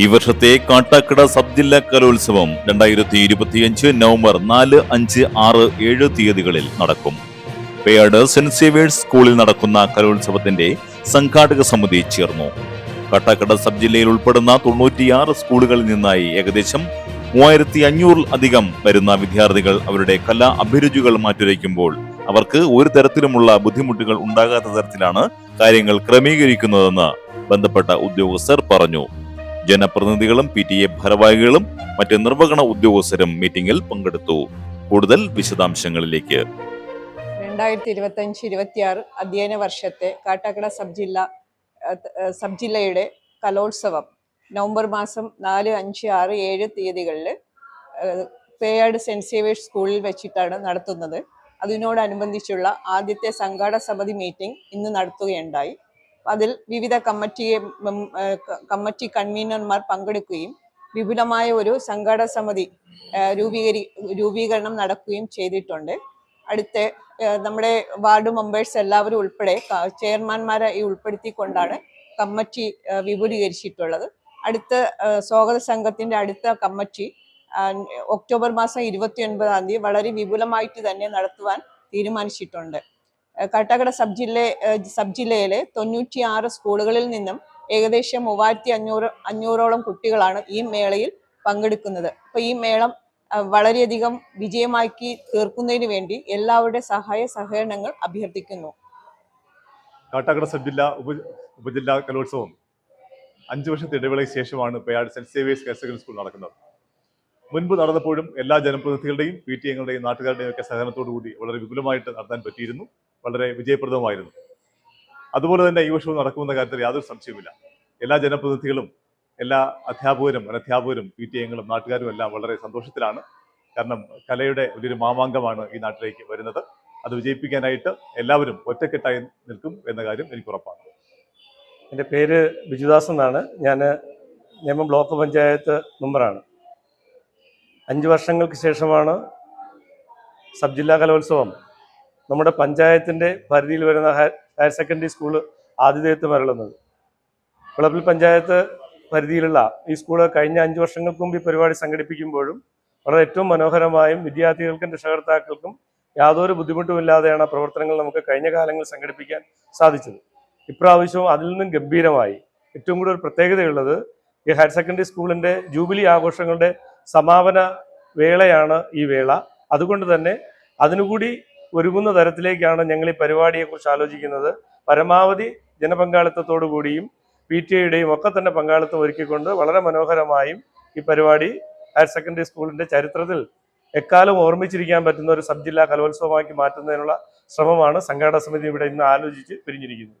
ഈ വർഷത്തെ കാട്ടാക്കട സബ് ജില്ലാ കലോത്സവം രണ്ടായിരത്തി ഇരുപത്തിയഞ്ച് നവംബർ നാല് അഞ്ച് ആറ് ഏഴ് തീയതികളിൽ നടക്കും. പേയാട് സെന്റ് സേവേഴ്സ് സ്കൂളിൽ നടക്കുന്ന കലോത്സവത്തിന്റെ സംഘാടക സമിതി ചേർന്നു. കാട്ടാക്കട സബ് ജില്ലയിൽ ഉൾപ്പെടുന്ന തൊണ്ണൂറ്റിയാറ് സ്കൂളുകളിൽ നിന്നായി ഏകദേശം മൂവായിരത്തി അഞ്ഞൂറിൽ അധികം വരുന്ന വിദ്യാർത്ഥികൾ അവരുടെ കലാ അഭിരുചികൾ മാറ്റുരയ്ക്കുമ്പോൾ അവർക്ക് ഒരു തരത്തിലുമുള്ള ബുദ്ധിമുട്ടുകൾ ഉണ്ടാകാത്ത തരത്തിലാണ് കാര്യങ്ങൾ ക്രമീകരിക്കുന്നതെന്ന് ബന്ധപ്പെട്ട ഉദ്യോഗസ്ഥർ പറഞ്ഞു. ജനപ്രതിനിധികളും പി ടി എ ഭാരവാഹികളും മറ്റ് നിർവഹണ ഉദ്യോഗസ്ഥരും മീറ്റിംഗിൽ പങ്കെടുത്തു. കൂടുതൽ വിശദാംശങ്ങളിലേക്ക്. രണ്ടായിരത്തി ഇരുപത്തഞ്ച് ഇരുപത്തിയാറ് അധ്യയന വർഷത്തെ കാട്ടാക്കട സബ് ജില്ല സബ് ജില്ലയുടെ കലോത്സവം നവംബർ മാസം നാല് അഞ്ച് ആറ് ഏഴ് തീയതികളിൽ പേയാട് സെന്റ് സേവേഴ്സ് സ്കൂളിൽ വെച്ചിട്ടാണ് നടത്തുന്നത്. അതിനോടനുബന്ധിച്ചുള്ള ആദ്യത്തെ സംഘാടക സമിതി മീറ്റിംഗ് ഇന്ന് നടത്തുകയുണ്ടായി. അതിൽ വിവിധ കമ്മിറ്റി മെം- ഏഹ് ക- കമ്മിറ്റി കൺവീനർമാർ പങ്കെടുക്കുകയും വിപുലമായ ഒരു സംഘാടക സമിതി രൂപീകരി രൂപീകരണം നടക്കുകയും ചെയ്തിട്ടുണ്ട്. അടുത്ത നമ്മുടെ വാർഡ് മെമ്പേഴ്സ് എല്ലാവരും ഉൾപ്പെടെ ചെയർമാൻമാരെ ഉൾപ്പെടുത്തിക്കൊണ്ടാണ് കമ്മിറ്റി വിപുലീകരിച്ചിട്ടുള്ളത്. അടുത്ത സ്വാഗത സംഘത്തിന്റെ അടുത്ത കമ്മിറ്റി ഒക്ടോബർ മാസം ഇരുപത്തി ഒൻപതാം തീയതി വളരെ വിപുലമായിട്ട് തന്നെ നടത്തുവാൻ തീരുമാനിച്ചിട്ടുണ്ട്. ഏഹ് കാട്ടാക്കട സബ് ജില്ല സബ് ജില്ലയിലെ തൊണ്ണൂറ്റി ആറ് സ്കൂളുകളിൽ നിന്നും ഏകദേശം മൂവായിരത്തി അഞ്ഞൂറ് അഞ്ഞൂറോളം കുട്ടികളാണ് ഈ മേളയിൽ പങ്കെടുക്കുന്നത്. അപ്പൊ ഈ മേളം വളരെയധികം വിജയമാക്കി തീർക്കുന്നതിന് വേണ്ടി എല്ലാവരുടെ സഹായ സഹകരണങ്ങൾ അഭ്യർത്ഥിക്കുന്നു. കാട്ടാക്കട സബ് ജില്ലാ ഉപ ഉപജില്ലാ കലോത്സവം അഞ്ച് വർഷത്തെ ഇടവേളയ്ക്ക് ശേഷമാണ് Peyad saint Xavier's higher secondary school നടക്കുന്നത്. മുൻപ് നടന്നപ്പോഴും എല്ലാ ജനപ്രതിനിധികളുടെയും പി ടി എങ്ങളുടെയും നാട്ടുകാരുടെയും ഒക്കെ സഹകരണത്തോടു കൂടി വളരെ വിപുലമായിട്ട് നടത്താൻ പറ്റിയിരുന്നു. വളരെ വിജയപ്രദമായിരുന്നു അതുപോലെ തന്നെ ഈ വർഷവും നടക്കുമെന്ന കാര്യത്തിൽ യാതൊരു സംശയവുമില്ല. എല്ലാ ജനപ്രതിനിധികളും എല്ലാ അധ്യാപകരും അനധ്യാപകരും പി ടി എങ്ങളും നാട്ടുകാരും എല്ലാം വളരെ സന്തോഷത്തിലാണ്. കാരണം കലയുടെ വലിയൊരു മാമാങ്കമാണ് ഈ നാട്ടിലേക്ക് വരുന്നത്. അത് വിജയിപ്പിക്കാനായിട്ട് എല്ലാവരും ഒറ്റക്കെട്ടായി നിൽക്കും എന്ന കാര്യം എനിക്ക് ഉറപ്പാണ്. എന്റെ പേര് ബിജുദാസ് എന്നാണ്. ഞാൻ നേമം ബ്ലോക്ക് പഞ്ചായത്ത് മെമ്പറാണ്. അഞ്ച് വർഷങ്ങൾക്ക് ശേഷമാണ് സബ് ജില്ലാ കലോത്സവം. നമ്മുടെ പഞ്ചായത്തിന്റെ പരിധിയിൽ വരുന്ന ഹയർ സെക്കൻഡറി സ്കൂൾ ആതിഥേയത്വം അരുളുന്നത് വിളപ്പിൽ പഞ്ചായത്ത് പരിധിയിലുള്ള ഈ സ്കൂൾ കഴിഞ്ഞ അഞ്ച് വർഷങ്ങൾക്ക് മുമ്പ് ഈ പരിപാടി സംഘടിപ്പിക്കുമ്പോഴും വളരെ ഏറ്റവും മനോഹരമായും വിദ്യാർത്ഥികൾക്കും രക്ഷകർത്താക്കൾക്കും യാതൊരു ബുദ്ധിമുട്ടുമില്ലാതെയാണ് ആ പ്രവർത്തനങ്ങൾ നമുക്ക് കഴിഞ്ഞ കാലങ്ങളിൽ സംഘടിപ്പിക്കാൻ സാധിച്ചത്. ഇപ്രാവശ്യവും അതിൽ നിന്നും ഗംഭീരമായി ഏറ്റവും കൂടുതൽ പ്രത്യേകതയുള്ളത് ഈ ഹയർ സെക്കൻഡറി സ്കൂളിന്റെ ജൂബിലി ആഘോഷങ്ങളുടെ സമാപന വേളയാണ് ഈ വേള. അതുകൊണ്ട് തന്നെ അതിനുകൂടി ഒരുങ്ങുന്ന തരത്തിലേക്കാണ് ഞങ്ങൾ ഈ പരിപാടിയെക്കുറിച്ച് ആലോചിക്കുന്നത്. പരമാവധി ജനപങ്കാളിത്തത്തോടു കൂടിയും പി ടി ഐയുടെയും ഒക്കെ തന്നെ പങ്കാളിത്തം ഒരുക്കിക്കൊണ്ട് വളരെ മനോഹരമായും ഈ പരിപാടി ഹയർ സെക്കൻഡറി സ്കൂളിന്റെ ചരിത്രത്തിൽ എക്കാലം ഓർമ്മിച്ചിരിക്കാൻ പറ്റുന്ന ഒരു സബ് ജില്ലാ കലോത്സവമാക്കി മാറ്റുന്നതിനുള്ള ശ്രമമാണ് സംഘാടക സമിതി ഇവിടെ ഇന്ന് ആലോചിച്ച് പിരിഞ്ഞിരിക്കുന്നത്.